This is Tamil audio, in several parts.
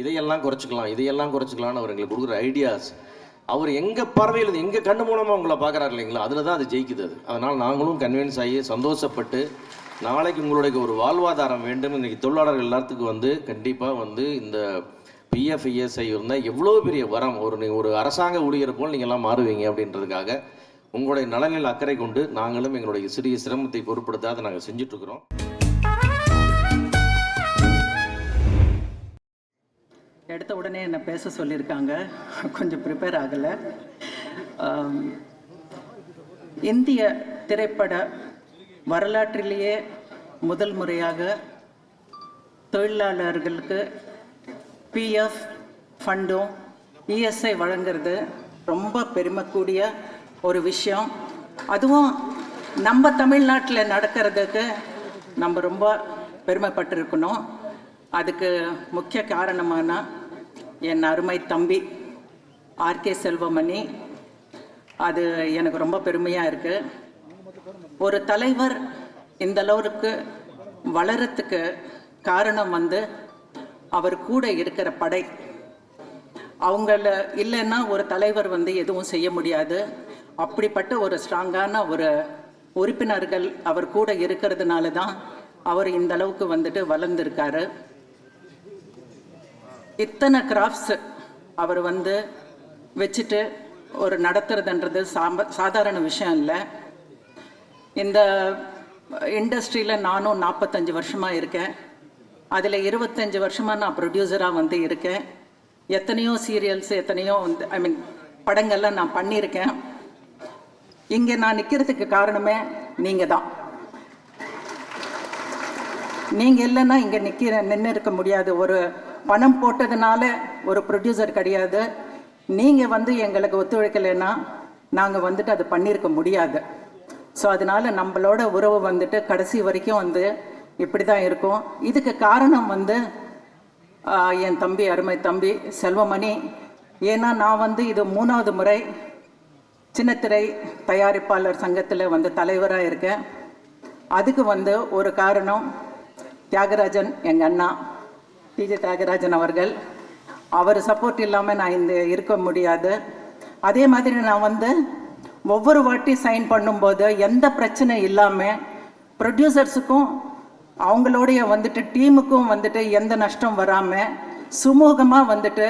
இதையெல்லாம் குறைச்சிக்கலாம் இதையெல்லாம் குறைச்சிக்கலாம்னு அவர் எங்களுக்கு கொடுக்குற ஐடியாஸ் அவர் எங்கள் பார்வையில் எங்கள் கண்ணு மூலமாக உங்களை பார்க்குறாரு இல்லைங்களா? அதில் தான் அது ஜெயிக்குது அது. அதனால் நாங்களும் கன்வின்ஸ் ஆகி சந்தோஷப்பட்டு நாளைக்கு உங்களுடைய ஒரு வாழ்வாதாரம் வேண்டும். இன்றைக்கி தொழிலாளர்கள் எல்லாத்துக்கும் வந்து கண்டிப்பாக வந்து இந்த பிஎஃப் இஎஸ்ஐ இருந்தால் எவ்வளோ பெரிய வரம். ஒரு நீ- ஒரு அரசாங்க ஊழியர் போல் நீங்கள் எல்லாம் மாறுவீங்க அப்படின்றதுக்காக உங்களுடைய நலனில் அக்கறை கொண்டு நாங்களும் எங்களுடைய சிறிய சிரமத்தை பொருட்படுத்தாத நாங்கள் செஞ்சுட்ருக்குறோம். எடுத்த உடனே என்னை பேச சொல்லியிருக்காங்க. கொஞ்சம் ப்ரிப்பேர் ஆகலை. இந்திய திரைப்பட வரலாற்றிலேயே முதல் முறையாக தொழிலாளர்களுக்கு பிஎஃப் ஃபண்டும் இஎஸ்ஐ வழங்குறது ரொம்ப பெருமைக்கூடிய ஒரு விஷயம். அதுவும் நம்ம தமிழ்நாட்டில் நடக்கிறதுக்கு நம்ம ரொம்ப பெருமைப்பட்டிருக்கணும். அதுக்கு முக்கிய காரணமான என் அருமை தம்பி ஆர்கே செல்வமணி. அது எனக்கு ரொம்ப பெருமையாக இருக்குது ஒரு தலைவர் இந்த அளவுக்கு வளரத்துக்கு காரணம் வந்து அவர் கூட இருக்கிற படை. அவங்கள இல்லைன்னா ஒரு தலைவர் வந்து எதுவும் செய்ய முடியாது. அப்படிப்பட்ட ஒரு ஸ்ட்ராங்கான ஒரு உறுப்பினர்கள் அவர் கூட இருக்கிறதுனால தான் அவர் இந்த அளவுக்கு வந்துட்டு வளர்ந்துருக்காரு. இத்தனை கிராஃப்ட்ஸ் அவர் வந்து வச்சுட்டு ஒரு நடத்துறதுன்றது சாம்ப சாதாரண விஷயம் இல்லை. இந்த இண்டஸ்ட்ரியில் நானும் நாற்பத்தஞ்சு வருஷமாக இருக்கேன். அதில் இருபத்தஞ்சி வருஷமாக நான் ப்ரொடியூசராக வந்து இருக்கேன். எத்தனையோ சீரியல்ஸ் எத்தனையோ வந்து ஐ மீன் படங்கள்லாம் நான் பண்ணியிருக்கேன். இங்கே நான் நிற்கிறதுக்கு காரணமே நீங்கள் தான். நீங்கள் இல்லைன்னா இங்கே நிற்கிற நின்று இருக்க முடியாது. ஒரு பணம் போட்டதுனால ஒரு ப்ரொடியூசர் கிடையாது. நீங்கள் வந்து எங்களுக்கு ஒத்துழைக்கலைன்னா நாங்கள் வந்துட்டு அது பண்ணியிருக்க முடியாது. ஸோ அதனால் நம்மளோட உறவு வந்துட்டு கடைசி வரைக்கும் வந்து இப்படி தான் இருக்கும். இதுக்கு காரணம் வந்து என் தம்பி அருமை தம்பி செல்வமணி. ஏன்னா நான் வந்து இது மூணாவது முறை சின்னத்திரை தயாரிப்பாளர் சங்கத்தில் வந்து தலைவராக இருக்கேன். அதுக்கு வந்து ஒரு காரணம் தியாகராஜன் எங்கள் அண்ணா. டிஜே தியாகராஜன் அவர்கள். அவர் சப்போர்ட் இல்லாமல் நான் இந்த இருக்க முடியாது. அதே மாதிரி நான் வந்து ஒவ்வொரு வாட்டி சைன் பண்ணும்போது எந்த பிரச்சனை இல்லாமல் ப்ரொடியூசர்ஸுக்கும் அவங்களோடைய வந்துட்டு டீமுக்கும் வந்துட்டு எந்த நஷ்டம் வராமல் சுமூகமாக வந்துட்டு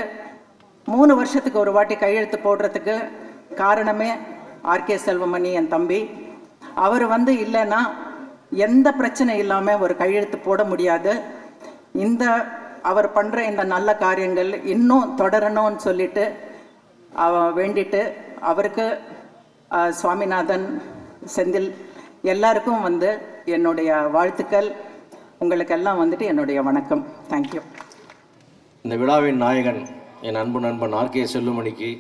மூணு வருஷத்துக்கு ஒரு வாட்டி கையெழுத்து போடுறதுக்கு காரணமே ஆர்கே செல்வமணி என் தம்பி. அவர் வந்து இல்லைன்னா எந்த பிரச்சனை இல்லாமல் ஒரு கையெழுத்து போட முடியாது. இந்த அவர் பண்ணுற இந்த நல்ல காரியங்கள் இன்னும் தொடரணும்னு சொல்லிட்டு அவ வேண்டிட்டு அவருக்கு சுவாமிநாதன் செந்தில் எல்லாருக்கும் வந்து என்னுடைய வாழ்த்துக்கள். உங்களுக்கெல்லாம் வந்துட்டு என்னுடைய வணக்கம். தேங்க்யூ இந்த விழாவின் நாயகன் என் அன்பு நண்பன் ஆர்கே செல்லுமணிக்கு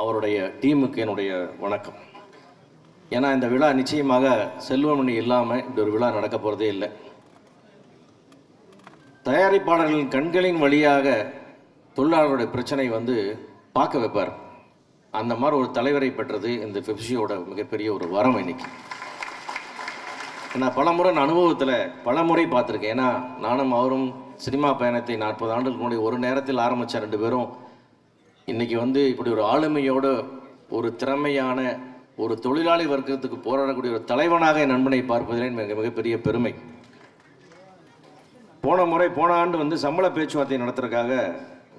அவருடைய டீமுக்கு என்னுடைய வணக்கம். ஏன்னா இந்த விழா நிச்சயமாக செல்வமணி இல்லாமல் இப்படி ஒரு விழா நடக்க போகிறதே இல்லை. தயாரிப்பாளர்களின் கண்களின் வழியாக தொழிலாளர்களுடைய பிரச்சனை வந்து பார்க்க வைப்பார். அந்த மாதிரி ஒரு தலைவரை பெற்றது இந்த பெப்சியோட மிகப்பெரிய ஒரு வரம் இன்னைக்கு. நான் பலமுறை நான் அனுபவத்தில் பலமுறை பார்த்துருக்கேன். ஏன்னா நானும் அவரும் சினிமா பயணத்தை நாற்பது ஆண்டுகளுக்கு முன்னாடி ஒரு நேரத்தில் ஆரம்பித்த ரெண்டு பேரும் இன்றைக்கி வந்து இப்படி ஒரு ஆளுமையோட ஒரு திறமையான ஒரு தொழிலாளி வர்க்கத்துக்கு போராடக்கூடிய ஒரு தலைவனாக என் நண்பனை பார்ப்பதிலே மிக மிகப்பெரிய பெருமை. போன முறை போன ஆண்டு வந்து சம்பள பேச்சுவார்த்தை நடத்துறதுக்காக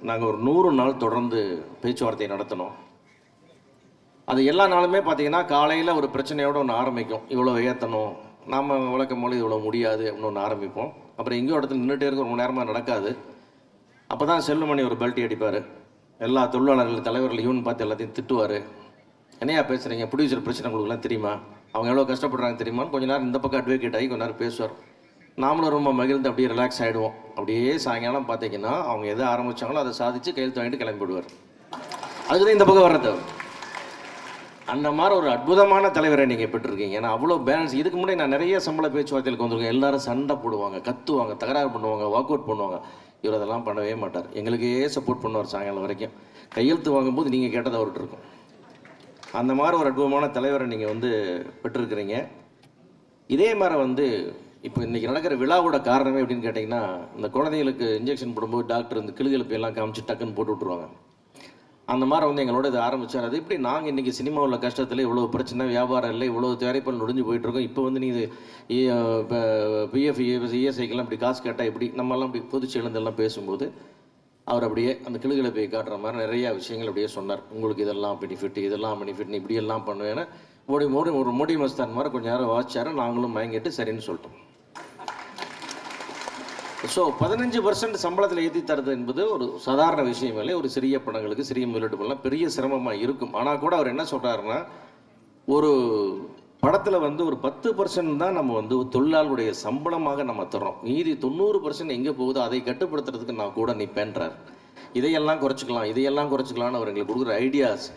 நாங்கள் ஒரு நூறு நாள் தொடர்ந்து பேச்சுவார்த்தை நடத்தினோம். அது எல்லா நாளுமே பார்த்தீங்கன்னா காலையில் ஒரு பிரச்சனையோடு ஒன்று ஆரம்பிக்கும். இவ்வளோ ஏற்றணும் நாம் வழக்கம் போல இவ்வளோ முடியாது அப்படின்னு ஒன்று ஆரம்பிப்போம். அப்புறம் எங்கேயோ இடத்துல நின்றுட்டே இருக்க ரொம்ப நேரமாக நடக்காது. அப்போ தான் செல்லுமணி ஒரு பெல்ட்டி அடிப்பார். எல்லா தொழிலாளர்கள் தலைவர்கள் இவன் பார்த்து எல்லாத்தையும் திட்டுவார். என்னையா பேசுகிறீங்க ப்ரொடியூசர் பிரச்சனை உங்களுக்குலாம் தெரியுமா? அவங்க எவ்வளோ கஷ்டப்படுறாங்க தெரியுமா கொஞ்ச நேரம் இந்த பக்கம் அட்வொகேட் ஆகி கொஞ்ச நேரம் பேசுவார். நாமளும் ரொம்ப மகிழ்ந்து அப்படியே ரிலாக்ஸ் ஆகிடுவோம் அப்படியே சாயங்காலம் பார்த்தீங்கன்னா அவங்க எதை ஆரம்பித்தாங்களோ அதை சாதிச்சு கையெழுத்து வாங்கிட்டு கிளம்பிடுவார். அதுக்கு தான் இந்த பக்கம் வர்றது. அந்த மாதிரி ஒரு அற்புதமான தலைவரை நீங்கள் பெற்றிருக்கீங்க. ஏன்னா அவ்வளோ பேலன்ஸ் இதுக்கு முன்னாடி நான் நிறைய சம்பள பேச்சுவார்த்தைகளுக்கு வந்திருக்கேன். எல்லாரும் சண்டை போடுவாங்க கத்துவாங்க தகராறு பண்ணுவாங்க வாக் அவுட் பண்ணுவாங்க. இவர் அதெல்லாம் பண்ணவே மாட்டார். எங்களுக்கே சப்போர்ட் பண்ணுவார் சாயங்காலம் வரைக்கும். கையெழுத்து வாங்கும்போது நீங்கள் கேட்டது அவர்கிட்ட இருக்கும். அந்த மாதிரி ஒரு அற்புதமான தலைவரை நீங்கள் வந்து பெற்றிருக்கிறீங்க. இதே மாதிரி வந்து இப்போ இன்றைக்கி நடக்கிற விழாவோட காரணமே எப்படின்னு கேட்டிங்கன்னா இந்த குழந்தைங்களுக்கு இன்ஜெக்ஷன் போடும்போது டாக்டர் இந்த கிளுகிழப்பு எல்லாம் காமிச்சு டக்குன்னு போட்டு விட்ருவாங்க அந்த மாதிரி வந்து எங்களோட இது ஆரம்பித்தார் அது எப்படி நாங்கள் இன்றைக்கி சினிமாவில் கஷ்டத்தில் இவ்வளோ பிரச்சனை வியாபாரம் இல்லை இவ்வளோ தயாரிப்பில் நொடிஞ்சு போயிட்டுருக்கோம் இப்போ வந்து நீ இது இப்போ பிஎஃப் இஎஸ்ஐக்கெல்லாம் இப்படி காசு கேட்டால் எப்படி? நம்மலாம் இப்படி பொதுச்சு எழுந்தெல்லாம் பேசும்போது அவர் அப்படியே அந்த கிளுகிழப்பை காட்டுற மாதிரி நிறையா விஷயங்கள் அப்படியே சொன்னார். உங்களுக்கு இதெல்லாம் பெனிஃபிட் இதெல்லாம் பெனிஃபிட் இப்படியெல்லாம் பண்ணுவேன் பண்ணுவேன்னு மோடி மோடி ஒரு மோடி மஸ்தான் மாதிரி கொஞ்சம் நேரம் வாசிச்சார். நாங்களும் மயங்கிட்டு சரின்னு சொல்லிட்டோம். ஸோ பதினஞ்சு பர்சன்ட் சம்பளத்தில் ஏற்றி தருது என்பது ஒரு சாதாரண விஷயம் இல்லை. ஒரு சிறிய பணங்களுக்கு சிறிய முதலீடு பண்ணலாம் பெரிய சிரமமாக இருக்கும். ஆனால் கூட அவர் என்ன சொல்கிறாருன்னா ஒரு படத்தில் வந்து ஒரு பத்து பர்சன்ட் தான் நம்ம வந்து தொழிலாளருடைய சம்பளமாக நம்ம தர்றோம். மீதி தொண்ணூறு பர்சன்ட் எங்கே போகுதோ அதை கட்டுப்படுத்துறதுக்கு நான் கூட நிற்பேன்றார் இதையெல்லாம் குறைச்சிக்கலாம் இதையெல்லாம் குறைச்சிக்கலாம்னு அவர் எங்களுக்கு கொடுக்குற ஐடியாஸ்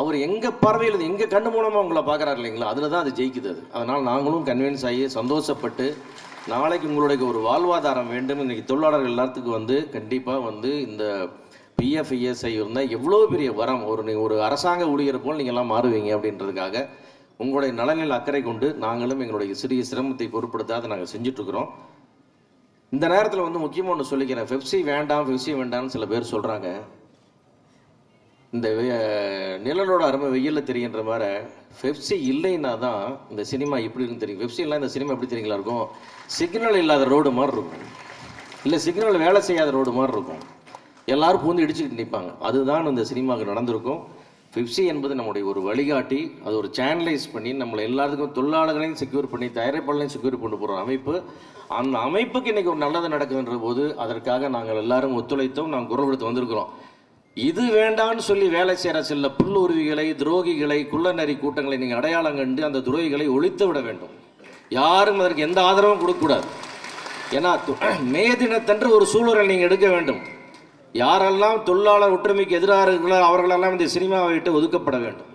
அவர் எங்கள் பார்வையில் எங்கள் கண்ணு மூலமாக உங்களை பார்க்குறாரு இல்லைங்களா? அதில் தான் அது ஜெயிக்குது அது. அதனால் நாங்களும் கன்வின்ஸ் ஆகி சந்தோஷப்பட்டு நாளைக்கு உங்களுடைய ஒரு வாழ்வாதாரம் வேண்டும். இன்றைக்கி தொழிலாளர்கள் எல்லாத்துக்கும் வந்து கண்டிப்பாக வந்து இந்த பிஎஃப் இஎஸ்ஐ இருந்தால் எவ்வளோ பெரிய வரம்? ஒரு நீங்கள் ஒரு அரசாங்க ஊழியர் போல் நீங்கள்லாம் மாறுவீங்க அப்படின்றதுக்காக உங்களுடைய நலனில் அக்கறை கொண்டு நாங்களும் எங்களுடைய சிறிய சிரமத்தை பொருட்படுத்தாத நாங்கள் செஞ்சிட்ருக்குறோம். இந்த நேரத்தில் வந்து முக்கியமாக ஒன்று சொல்லிக்கிறேன். ஃபெப்சி வேண்டாம் ஃபெப்சி வேண்டாம்னு சில பேர் சொல்கிறாங்க இந்த நிழலோட அருமை வெயிலில் தெரிகின்ற மாதிரி வெப்சி இல்லைன்னா தான் இந்த சினிமா இப்படி இருந்து தெரியும். வெப்சி இல்லை இந்த சினிமா எப்படி தெரியுங்களா இருக்கும்? சிக்னல் இல்லாத ரோடு மாதிரி இருக்கும். இல்லை சிக்னல் வேலை செய்யாத ரோடு மாதிரி இருக்கும். எல்லாரும் பூந்து இடிச்சுக்கிட்டு நிற்பாங்க அதுதான் இந்த சினிமாவுக்கு நடந்திருக்கும். பெப்சி என்பது நம்முடைய ஒரு வழிகாட்டி. அது ஒரு சேனலைஸ் பண்ணி நம்மளை எல்லாத்துக்கும் தொழிலாளர்களையும் செக்யூர் பண்ணி தயாரிப்பாளர்களையும் செக்யூர் கொண்டு போகிற அமைப்பு. அந்த அமைப்புக்கு இன்றைக்கி ஒரு நல்லது நடக்குதுன்ற போது அதற்காக நாங்கள் எல்லாரும் ஒத்துழைத்தோம் நாங்கள் குரல் கொடுத்து வந்திருக்கிறோம். இது வேண்டான்னு சொல்லி வேலை செய்கிற சில புல்லுருவிகளை துரோகிகளை குள்ளநரி கூட்டங்களை நீங்கள் அடையாளம் கண்டு அந்த துரோகிகளை ஒழித்து விட வேண்டும். யாரும் அதற்கு எந்த ஆதரவும் கொடுக்கக்கூடாது. ஏன்னா மே தினத்தன்று ஒரு சூழலை நீங்கள் எடுக்க வேண்டும். யாரெல்லாம் தொழிலாளர் ஒற்றுமைக்கு எதிராக இருக்கிறோ அவர்களெல்லாம் இந்த சினிமாவை விட்டு ஒதுக்கப்பட வேண்டும்.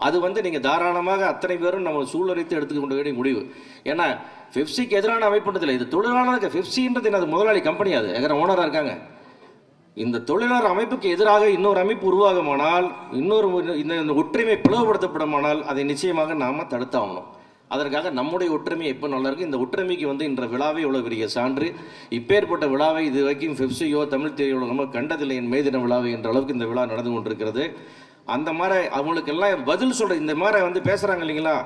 அது வந்து நீங்கள் தாராளமாக அத்தனை பேரும் நம்ம சூழலித்து எடுத்துக்கொண்டு வேண்டிய முடிவு. ஏன்னா பெப்சிக்கு எதிரான அமைப்புன்றதில்லை இது தொழிலாளருக்கு பெப்சின்றது அது முதலாளி கம்பெனி அது. எங்கிற ஓனராக இருக்காங்க. இந்த தொழிலாளர் அமைப்புக்கு எதிராக இன்னொரு அமைப்பு உருவாகுமானால் இன்னொரு இந்த இந்த ஒற்றுமை பிளவுபடுத்தப்படுமானால் அதை நிச்சயமாக நாம் தடுத்தாகணும். அதற்காக நம்முடைய ஒற்றுமை எப்போ நல்லா இருக்கு? இந்த ஒற்றுமைக்கு வந்து இன்ற விழாவே இவ்வளோ பெரிய சான்று. இப்பேற்பட்ட விழாவை இது வரைக்கும் ஃபெப்சியோ தமிழ் திரையுலகமோ கண்டதில்லை என் மேதின விழாவை என்ற அளவுக்கு இந்த விழா நடந்து கொண்டிருக்கிறது. அந்த மாதிரி அவங்களுக்கெல்லாம் பதில் சொல்கிற இந்த மாதிரி வந்து பேசுகிறாங்க இல்லைங்களா?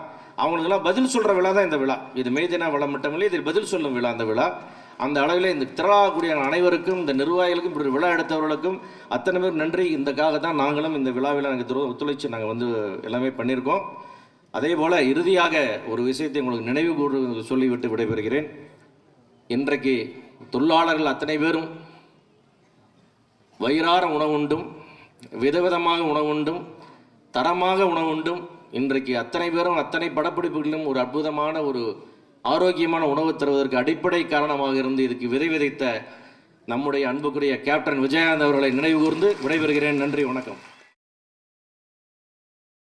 அவங்களுக்கெல்லாம் பதில் சொல்கிற விழா தான் இந்த விழா. இது மேதினா விழா மட்டுமில்லை இது பதில் சொல்லும் விழா அந்த விழா. அந்த அளவில் இந்த திரளாகக்கூடிய அனைவருக்கும் இந்த நிர்வாகிகளுக்கும் இப்படி விழா எடுத்தவர்களுக்கும் அத்தனை பேர் நன்றி. இந்தக்காக தான் நாங்களும் இந்த விழாவில் நாங்கள் துரு ஒத்துழைச்சு நாங்கள் வந்து எல்லாமே பண்ணியிருக்கோம். அதே போல் இறுதியாக ஒரு விஷயத்தை உங்களுக்கு நினைவு கூறு சொல்லிவிட்டு விடைபெறுகிறேன். இன்றைக்கு தொழிலாளர்கள் அத்தனை பேரும் வயிறார உணவுண்டும் விதவிதமாக உணவுண்டும் தரமாக உணவுண்டும் இன்றைக்கு அத்தனை பேரும் அத்தனை படப்பிடிப்புகளிலும் ஒரு அற்புதமான ஒரு ஆரோக்கியமான உணவு தருவதற்கு அடிப்படை காரணமாக இருந்து இதுக்கு விதை விதைத்த நம்முடைய அன்புக்குரிய கேப்டன் விஜயகாந்த் அவர்களை நினைவு கூர்ந்து விடைபெறுகிறேன். நன்றி வணக்கம்.